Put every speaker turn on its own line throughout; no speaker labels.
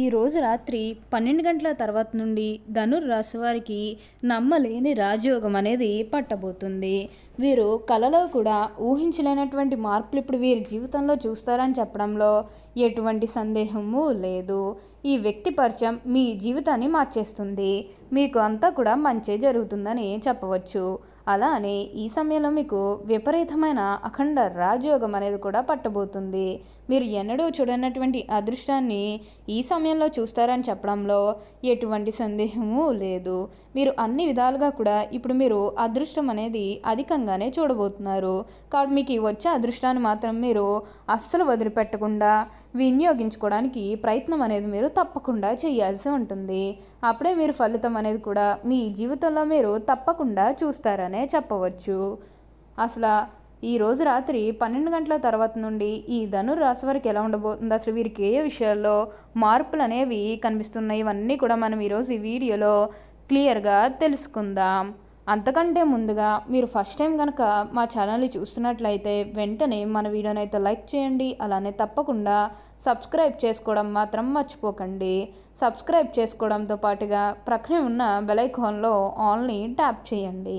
ఈ రోజు రాత్రి పన్నెండు గంటల తర్వాత నుండి ధనుర్ రాశి వారికి నమ్మలేని రాజయోగం అనేది పట్టబోతుంది. వీరు కలలో కూడా ఊహించలేనటువంటి మార్పులు ఇప్పుడు వీరి జీవితంలో చూస్తారని చెప్పడంలో ఎటువంటి సందేహము లేదు. ఈ వ్యక్తి పరిచయం మీ జీవితాన్ని మార్చేస్తుంది. మీకు అంతా కూడా మంచి జరుగుతుందని చెప్పవచ్చు. అలా అని ఈ సమయంలో మీకు విపరీతమైన అఖండ రాజయోగం అనేది కూడా పట్టబోతుంది. మీరు ఎన్నడూ చూడనటువంటి అదృష్టాన్ని ఈ సమయంలో చూస్తారని చెప్పడంలో ఎటువంటి సందేహము లేదు. మీరు అన్ని విధాలుగా కూడా ఇప్పుడు మీరు అదృష్టం అనేది అధికంగానే చూడబోతున్నారు. కాబట్టి మీకు వచ్చే అదృష్టాన్ని మాత్రం మీరు అస్సలు వదిలిపెట్టకుండా వినియోగించుకోవడానికి ప్రయత్నం అనేది మీరు తప్పకుండా చేయాల్సి ఉంటుంది. అప్పుడే మీరు ఫలితం అనేది కూడా మీ జీవితంలో మీరు తప్పకుండా చూస్తారని చెప్పవచ్చు. అసలు ఈ రోజు రాత్రి పన్నెండు గంటల తర్వాత నుండి ఈ ధనుర్ రాశి వారికి ఎలా ఉండబోతుంది? అసలు వీరికి ఏ విషయాల్లో మార్పులు అనేవి కనిపిస్తున్నాయి? ఇవన్నీ కూడా మనం ఈరోజు ఈ వీడియోలో క్లియర్గా తెలుసుకుందాం. అంతకంటే ముందుగా మీరు ఫస్ట్ టైం కనుక మా ఛానల్ని చూస్తున్నట్లయితే వెంటనే మన వీడియోని అయితే లైక్ చేయండి. అలానే తప్పకుండా సబ్స్క్రైబ్ చేసుకోవడం మాత్రం మర్చిపోకండి. సబ్స్క్రైబ్ చేసుకోవడంతో పాటుగా ప్రక్కనే ఉన్న బెలైకాన్లో ఆల్ని ట్యాప్ చేయండి.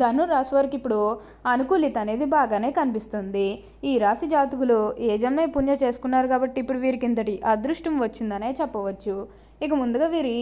ధనుర్ రాశి వారికి ఇప్పుడు అనుకూలిత అనేది బాగానే కనిపిస్తుంది. ఈ రాశి జాతకులు ఏ జన్మ పుణ్య చేసుకున్నారు కాబట్టి ఇప్పుడు వీరికి ఇంతటి అదృష్టం వచ్చిందనే చెప్పవచ్చు. ఇక ముందుగా వీరి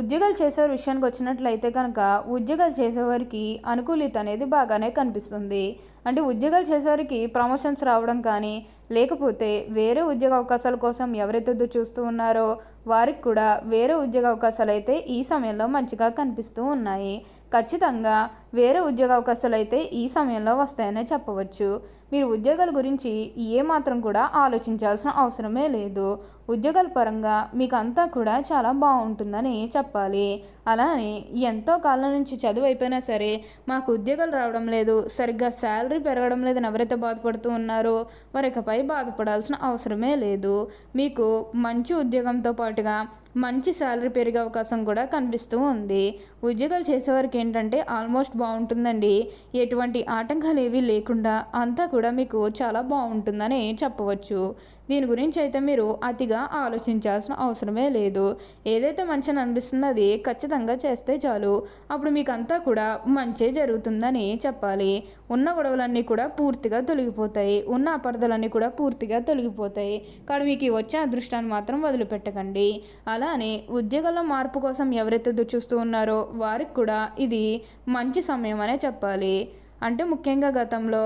ఉద్యోగాలు చేసేవారి విషయానికి వచ్చినట్లయితే కనుక ఉద్యోగాలు చేసేవారికి అనుకూలిత అనేది బాగానే కనిపిస్తుంది. అంటే ఉద్యోగాలు చేసేవారికి ప్రమోషన్స్ రావడం కానీ లేకపోతే వేరే ఉద్యోగ అవకాశాల కోసం ఎవరైతే చూస్తూ ఉన్నారో వారికి కూడా వేరే ఉద్యోగ అవకాశాలు అయితే ఈ సమయంలో మంచిగా కనిపిస్తూ ఉన్నాయి. ఖచ్చితంగా వేరే ఉద్యోగ అవకాశాలు అయితే ఈ సమయంలో వస్తాయనే చెప్పవచ్చు. మీరు ఉద్యోగాల గురించి ఏ మాత్రం కూడా ఆలోచించాల్సిన అవసరమే లేదు. ఉద్యోగాల పరంగా మీకు అంతా కూడా చాలా బాగుంటుందని చెప్పాలి. అలానే ఎంతో కాలం నుంచి చదువు అయిపోయినా సరే మాకు ఉద్యోగాలు రావడం లేదు సరిగ్గా శాలరీ పెరగడం లేదని ఎవరైతే బాధపడుతూ ఉన్నారో వారి ఇకపై బాధపడాల్సిన అవసరమే లేదు. మీకు మంచి ఉద్యోగంతో పాటుగా మంచి శాలరీ పెరిగే అవకాశం కూడా కనిపిస్తూ ఉంది. ఉద్యోగాలు చేసేవారికి ఏంటంటే ఆల్మోస్ట్ బాగుంటుందండి. ఎటువంటి ఆటంకాలు ఏవి లేకుండా అంతా కూడా మీకు చాలా బాగుంటుందని చెప్పవచ్చు. దీని గురించి అయితే మీరు అతిగా ఆలోచించాల్సిన అవసరమే లేదు. ఏదైతే మంచిని అనిపిస్తుందో అది ఖచ్చితంగా చేస్తే చాలు. అప్పుడు మీకు అంతా కూడా మంచి జరుగుతుందని చెప్పాలి. ఉన్న గొడవలన్నీ కూడా పూర్తిగా తొలగిపోతాయి. ఉన్న అపార్థాలన్నీ కూడా పూర్తిగా తొలగిపోతాయి. కానీ మీకు వచ్చే అదృష్టాన్ని మాత్రం వదిలిపెట్టకండి. అలానే ఉద్యోగంలో మార్పు కోసం ఎవరైతే చూస్తూ ఉన్నారో వారికి కూడా ఇది మంచి సమయం అనే చెప్పాలి. అంటే ముఖ్యంగా గతంలో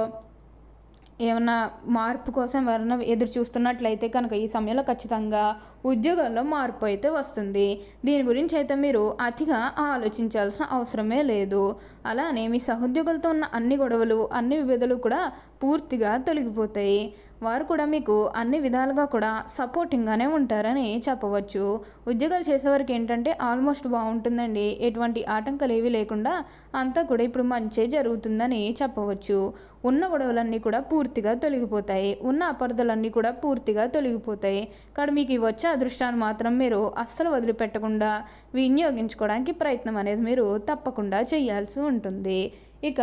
ఏమన్నా మార్పు కోసం ఎవరైనా ఎదురు చూస్తున్నట్లయితే కనుక ఈ సమయంలో ఖచ్చితంగా ఉద్యోగాల్లో మార్పు అయితే వస్తుంది. దీని గురించి అయితే మీరు అతిగా ఆలోచించాల్సిన అవసరమే లేదు. అలానే మీ సహోద్యోగులతో ఉన్న అన్ని గొడవలు అన్ని విభేదాలు కూడా పూర్తిగా తొలగిపోతాయి. వారు కూడా మీకు అన్ని విధాలుగా కూడా సపోర్టింగ్గానే ఉంటారని చెప్పవచ్చు. ఉద్యోగాలు చేసేవారికి ఏంటంటే ఆల్మోస్ట్ బాగుంటుందండి. ఎటువంటి ఆటంకాలు ఏవి లేకుండా అంతా కూడా ఇప్పుడు మంచి జరుగుతుందని చెప్పవచ్చు. ఉన్న గొడవలన్నీ కూడా పూర్తిగా తొలగిపోతాయి. ఉన్న అపరదలన్నీ కూడా పూర్తిగా తొలగిపోతాయి. కానీ మీకు ఈ వచ్చే అదృష్టాన్ని మాత్రం మీరు అస్సలు వదిలిపెట్టకుండా వినియోగించుకోవడానికి ప్రయత్నం అనేది మీరు తప్పకుండా చేయాల్సి ఉంటుంది. ఇక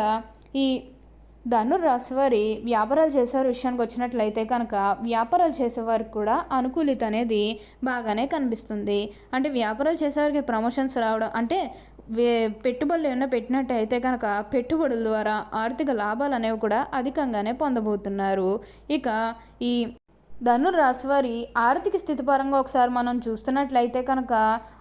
ఈ ధనుర్ రాశి వారి వ్యాపారాలు చేసేవారి విషయానికి వచ్చినట్లయితే కనుక వ్యాపారాలు చేసేవారికి కూడా అనుకూలిత అనేది బాగానే కనిపిస్తుంది. అంటే వ్యాపారాలు చేసేవారికి ప్రమోషన్స్ రావడం అంటే వే పెట్టుబడులు ఏమైనా పెట్టినట్టయితే కనుక పెట్టుబడుల ద్వారా ఆర్థిక లాభాలు అనేవి కూడా అధికంగానే పొందబోతున్నారు. ఇక ఈ ధనుర్ రాశి వారి ఆర్థిక స్థితి పరంగా ఒకసారి మనం చూస్తున్నట్లయితే కనుక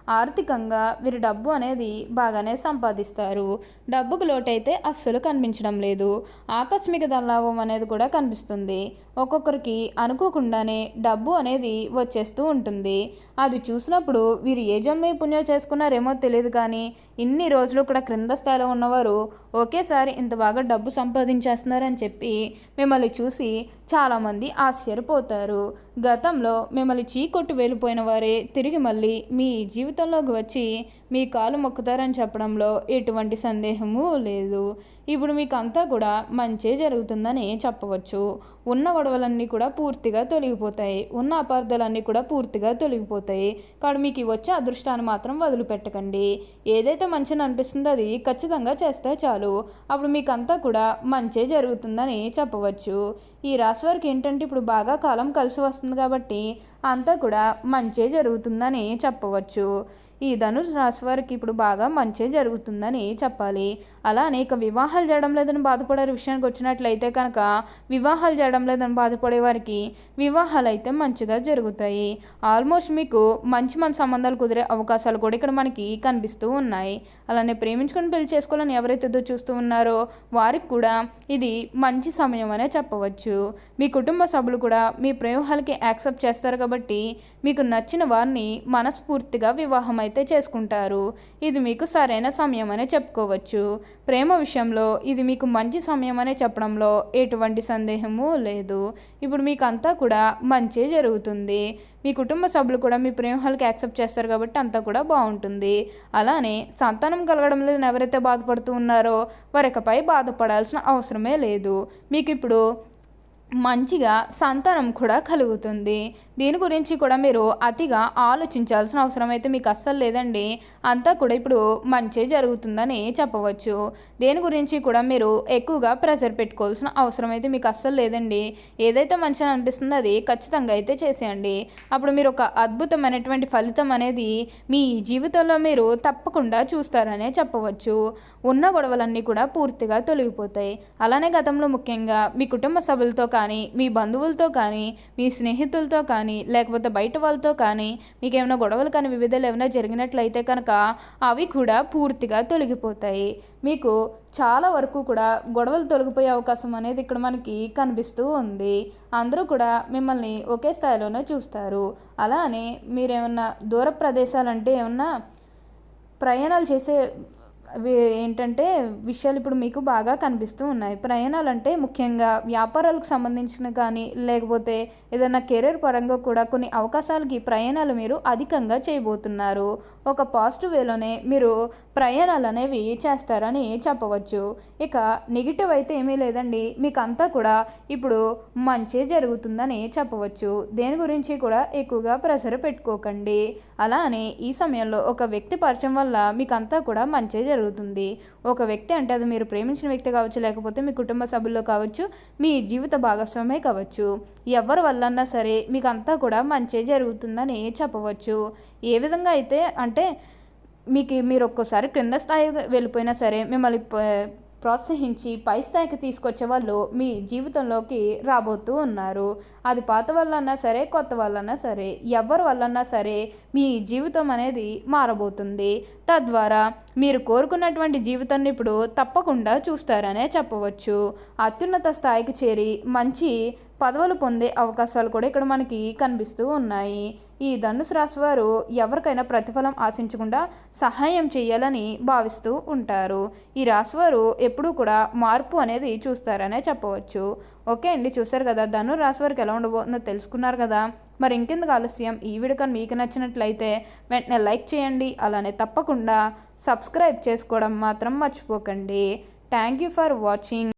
ఆర్థికంగా వీరు డబ్బు అనేది బాగానే సంపాదిస్తారు. డబ్బుకు లోటైతే అస్సలు కనిపించడం లేదు. ఆకస్మిక దల్లాభం అనేది కూడా కనిపిస్తుంది. ఒక్కొక్కరికి అనుకోకుండానే డబ్బు అనేది వచ్చేస్తూ ఉంటుంది. అది చూసినప్పుడు వీరు ఏ జన్మ పుణ్యం చేసుకున్నారేమో తెలియదు కానీ ఇన్ని రోజులు కూడా క్రింద స్థాయిలో ఉన్నవారు ఒకేసారి ఇంత బాగా డబ్బు సంపాదించేస్తున్నారని చెప్పి మిమ్మల్ని చూసి చాలామంది ఆశ్చర్యపోతారు. గతంలో మిమ్మల్ని చీకొట్టు వెళ్ళిపోయిన వారే తిరిగి మళ్ళీ మీ జీవితంలోకి వచ్చి మీ కాలు మొక్కుతారని చెప్పడంలో ఎటువంటి సందేహము లేదు. ఇప్పుడు మీకు అంతా కూడా మంచే జరుగుతుందని చెప్పవచ్చు. ఉన్న గొడవలన్నీ కూడా పూర్తిగా తొలగిపోతాయి. ఉన్న అపార్థాలన్నీ కూడా పూర్తిగా తొలగిపోతాయి. కాబట్టి మీకు వచ్చే అదృష్టాన్ని మాత్రం వదిలిపెట్టకండి. ఏదైతే మంచిని అనిపిస్తుందో అది ఖచ్చితంగా చేస్తే చాలు. అప్పుడు మీకంతా కూడా మంచే జరుగుతుందని చెప్పవచ్చు. ఈ రాశి వారికి ఏంటంటే ఇప్పుడు బాగా కాలం కలిసి వస్తుంది కాబట్టి అంతా కూడా మంచే జరుగుతుందని చెప్పవచ్చు. ఈ ధనుసు రాశి వారికి ఇప్పుడు బాగా మంచి జరుగుతుందని చెప్పాలి. అలా అనేక వివాహాలు చేయడం లేదని బాధపడే విషయానికి వచ్చినట్లయితే కనుక వివాహాలు చేయడం లేదని బాధపడే వారికి వివాహాలు అయితే మంచిగా జరుగుతాయి. ఆల్మోస్ట్ మీకు మంచి మంచి సంబంధాలు కుదిరే అవకాశాలు కూడా ఇక్కడ మనకి కనిపిస్తూ ఉన్నాయి. అలానే ప్రేమించుకొని పెళ్ళి చేసుకోవాలని ఎవరైతే చూస్తూ ఉన్నారో వారికి కూడా ఇది మంచి సమయం అనే చెప్పవచ్చు. మీ కుటుంబ సభ్యులు కూడా మీ ప్రయోహాలకి యాక్సెప్ట్ చేస్తారు కాబట్టి మీకు నచ్చిన వారిని మనస్ఫూర్తిగా వివాహం అయితే చేసుకుంటారు. ఇది మీకు సరైన సమయం అనే చెప్పుకోవచ్చు. ప్రేమ విషయంలో ఇది మీకు మంచి సమయం అనే చెప్పడంలో ఎటువంటి సందేహము లేదు. ఇప్పుడు మీకు అంతా కూడా మంచి జరుగుతుంది. మీ కుటుంబ సభ్యులు కూడా మీ ప్రేమహాలకి యాక్సెప్ట్ చేస్తారు కాబట్టి అంతా కూడా బాగుంటుంది. అలానే సంతానం కలగడం లేదని ఎవరైతే బాధపడుతూ ఉన్నారో వారికపై బాధపడాల్సిన అవసరమే లేదు. మీకు ఇప్పుడు మంచిగా సంతానం కూడా కలుగుతుంది. దీని గురించి కూడా మీరు అతిగా ఆలోచించాల్సిన అవసరం అయితే మీకు అస్సలు లేదండి. అంతా కూడా ఇప్పుడు మంచి జరుగుతుందని చెప్పవచ్చు. దేని గురించి కూడా మీరు ఎక్కువగా ప్రెషర్ పెట్టుకోవాల్సిన అవసరం అయితే మీకు అస్సలు లేదండి. ఏదైతే మంచిగా అనిపిస్తుందో అది ఖచ్చితంగా అయితే చేసేయండి. అప్పుడు మీరు ఒక అద్భుతమైనటువంటి ఫలితం అనేది మీ జీవితంలో మీరు తప్పకుండా చూస్తారనే చెప్పవచ్చు. ఉన్న గొడవలన్నీ కూడా పూర్తిగా తొలగిపోతాయి. అలానే గతంలో ముఖ్యంగా మీ కుటుంబ సభ్యులతో కానీ కానీ మీ బంధువులతో కానీ మీ స్నేహితులతో కానీ లేకపోతే బయట వాళ్ళతో కానీ మీకు ఏమైనా గొడవలు కానీ వివిధాలు ఏమైనా జరిగినట్లయితే కనుక అవి కూడా పూర్తిగా తొలగిపోతాయి. మీకు చాలా వరకు కూడా గొడవలు తొలగిపోయే అవకాశం అనేది ఇక్కడ మనకి కనిపిస్తూ ఉంది. అందరూ కూడా మిమ్మల్ని ఒకే స్థాయిలోనే చూస్తారు. అలానే మీరేమన్నా దూర ప్రదేశాలంటే ఏమన్నా ప్రయాణాలు చేసే ఏంటంటే విషయాలు ఇప్పుడు మీకు బాగా కనిపిస్తూ ఉన్నాయి. ప్రయాణాలు అంటే ముఖ్యంగా వ్యాపారాలకు సంబంధించిన కానీ లేకపోతే ఏదైనా కెరీర్ పరంగా కూడా కొన్ని అవకాశాలకి ప్రయాణాలు మీరు అధికంగా చేయబోతున్నారు. ఒక పాజిటివ్ వేలోనే మీరు ప్రయాణాలు అనేవి చేస్తారని చెప్పవచ్చు. ఇక నెగిటివ్ అయితే ఏమీ లేదండి. మీకు అంతా కూడా ఇప్పుడు మంచి జరుగుతుందని చెప్పవచ్చు. దేని గురించి కూడా ఎక్కువగా ప్రెషర్ పెట్టుకోకండి. అలా అని ఈ సమయంలో ఒక వ్యక్తి పరిచయం వల్ల మీకంతా కూడా మంచి జరుగుతుంది. ఒక వ్యక్తి అంటే అది మీరు ప్రేమించిన వ్యక్తి కావచ్చు లేకపోతే మీ కుటుంబ సభ్యుల్లో కావచ్చు మీ జీవిత భాగస్వామే కావచ్చు. ఎవరి వల్లన్నా సరే మీకు అంతా కూడా మంచి జరుగుతుందని చెప్పవచ్చు. ఏ విధంగా అయితే అంటే మీకు మీరు ఒక్కోసారి క్రింద స్థాయి వెళ్ళిపోయినా సరే మిమ్మల్ని ప్రోత్సహించి పై స్థాయికి తీసుకొచ్చే వాళ్ళు మీ జీవితంలోకి రాబోతూ ఉన్నారు. అది పాత వాళ్ళన్నా సరే కొత్త వాళ్ళన్నా సరే ఎవరి వల్లన్నా సరే మీ జీవితం అనేది మారబోతుంది. తద్వారా మీరు కోరుకున్నటువంటి జీవితాన్ని ఇప్పుడు తప్పకుండా చూస్తారనే చెప్పవచ్చు. అత్యున్నత స్థాయికి చేరి మంచి పదవులు పొందే అవకాశాలు కూడా ఇక్కడ మనకి కనిపిస్తూ ఉన్నాయి. ఈ ధనుసు రాశి వారు ఎవరికైనా ప్రతిఫలం ఆశించకుండా సహాయం చేయాలని భావిస్తూ ఉంటారు. ఈ రాశి వారు ఎప్పుడూ కూడా మార్పు అనేది చూస్తారనే చెప్పవచ్చు. ఓకే అండి చూసారు కదా ధను రాశి వారికి ఎలా ఉండబోతుందో తెలుసుకున్నారు కదా. మరి ఇంకెందుకు ఆలస్యం? ఈ వీడియో కానీ మీకు నచ్చినట్లయితే వెంటనే లైక్ చేయండి అలానే తప్పకుండా సబ్స్క్రైబ్ చేసుకోవడం మాత్రం మర్చిపోకండి. Thank you for watching.